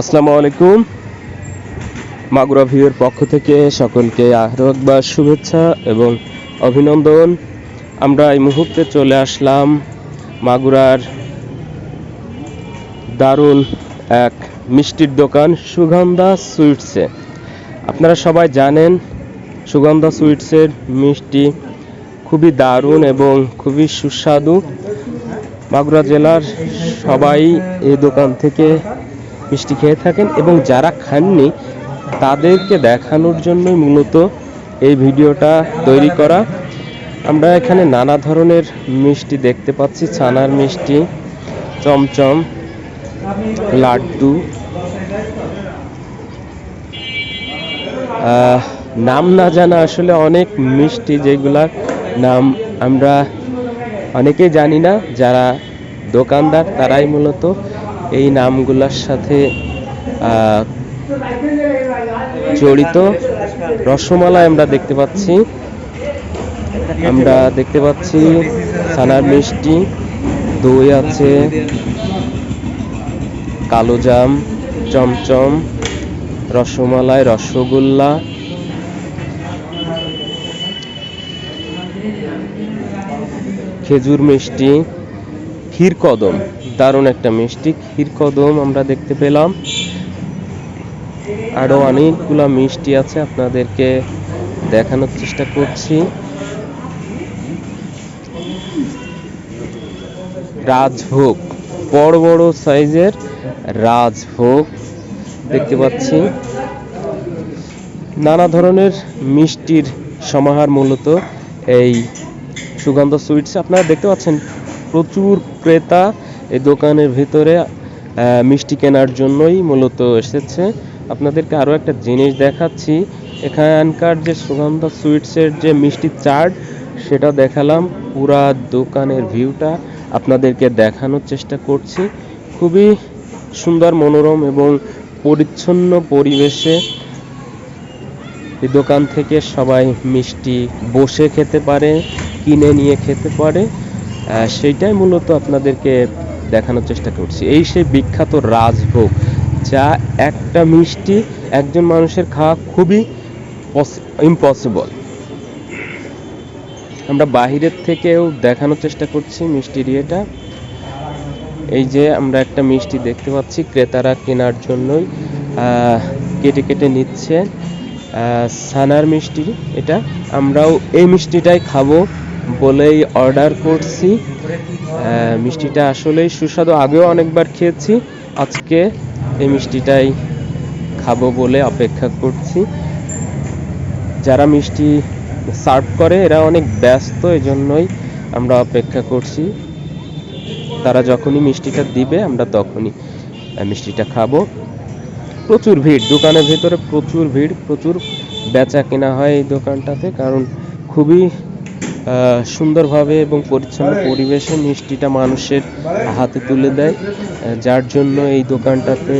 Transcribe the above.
আসসালামু আলাইকুম। মাগুরা ভিউয়ের পক্ষ থেকে সকলকে আরও একবার শুভেচ্ছা এবং অভিনন্দন। আমরা এই মুহূর্তে চলে আসলাম মাগুরার দারুণ এক মিষ্টির দোকান, সুগন্ধা সুইটসে। আপনারা সবাই জানেন, সুগন্ধা সুইটসের মিষ্টি খুবই দারুণ এবং খুবই সুস্বাদু। মাগুরা জেলার সবাই এই দোকান থেকে মিষ্টি খেয়ে থাকেন এবং যারা খাননি, তাদেরকে দেখানোর জন্যই মূলত এই ভিডিওটা তৈরি করা। আমরা এখানে নানা ধরনের মিষ্টি দেখতে পাচ্ছি, ছানার মিষ্টি, চমচম, লাড্ডু। নাম না জানা আসলে অনেক মিষ্টি যেগুলার নাম আমরা অনেকেই জানি না, যারা দোকানদার তারাই মূলত এই নামগুলোর সাথে জড়িত। রসমালাই আমরা দেখতে পাচ্ছি। আমরা দেখতে পাচ্ছি ছানার মিষ্টি, দই আছে কালোজাম চমচম, রসমালাই, রসগোল্লা। খেজুর মিষ্টি, ক্ষীর কদম। দারুণ একটা মিষ্টি ক্ষীর কদম আমরা দেখতে পেলাম। আরও অনেকগুলা মিষ্টি আছে আপনাদেরকে দেখানোর চেষ্টা করছি। রাজভোগ, বড় বড় সাইজের রাজভোগ দেখতে পাচ্ছি। নানা ধরনের মিষ্টির সমাহার মূলত এই সুগন্ধ সুইটস আপনারা দেখতে পাচ্ছেন প্রচুর ক্রেতা এই দোকানের ভিতরে মিষ্টি কেনার জন্যই মূলত এসেছে। আপনাদেরকে আরও একটা জিনিস দেখাচ্ছি। এখানকার যে সুগন্ধ সুইটসের যে মিষ্টি চার্ট সেটা দেখালাম। পুরা দোকানের ভিউটা আপনাদেরকে দেখানোর চেষ্টা করছি। খুবই সুন্দর, মনোরম এবং পরিচ্ছন্ন পরিবেশে এই দোকান থেকে সবাই মিষ্টি বসে খেতে পারে, কিনে নিয়ে খেতে পারে। সেইটাই মূলত আপনাদেরকে দেখানোর চেষ্টা করছি। এই সেই বিখ্যাত রাজভোগ, যা একটা মিষ্টি একজন মানুষের খাওয়া খুবই ইম্পসিবল আমরা বাহিরের থেকেও দেখানোর চেষ্টা করছি মিষ্টির ইয়েটা এই যে আমরা একটা মিষ্টি দেখতে পাচ্ছি, ক্রেতারা কেনার জন্যই কেটে কেটে নিচ্ছে ছানার মিষ্টি এটা। আমরাও এই মিষ্টিটাই খাব। বলেই অর্ডার করছি। মিষ্টিটা আসলেই সুস্বাদু। আগেও অনেকবার খেয়েছি, আজকে এই মিষ্টিটাই খাব বলে অপেক্ষা করছি। যারা মিষ্টি সার্ভ করে, এরা অনেক ব্যস্ত, এজন্যই আমরা অপেক্ষা করছি। তারা যখনই মিষ্টিটা দিবে, আমরা তখনই মিষ্টিটা খাব। প্রচুর ভিড়, দোকানের ভিতরে প্রচুর ভিড়, প্রচুর বেচা কেনা হয় এই দোকানটাতে, কারণ খুবই সুন্দরভাবে এবং পরিচ্ছন্ন পরিবেশে মিষ্টিটা মানুষের হাতে তুলে দেয় যার জন্য এই দোকানটাতে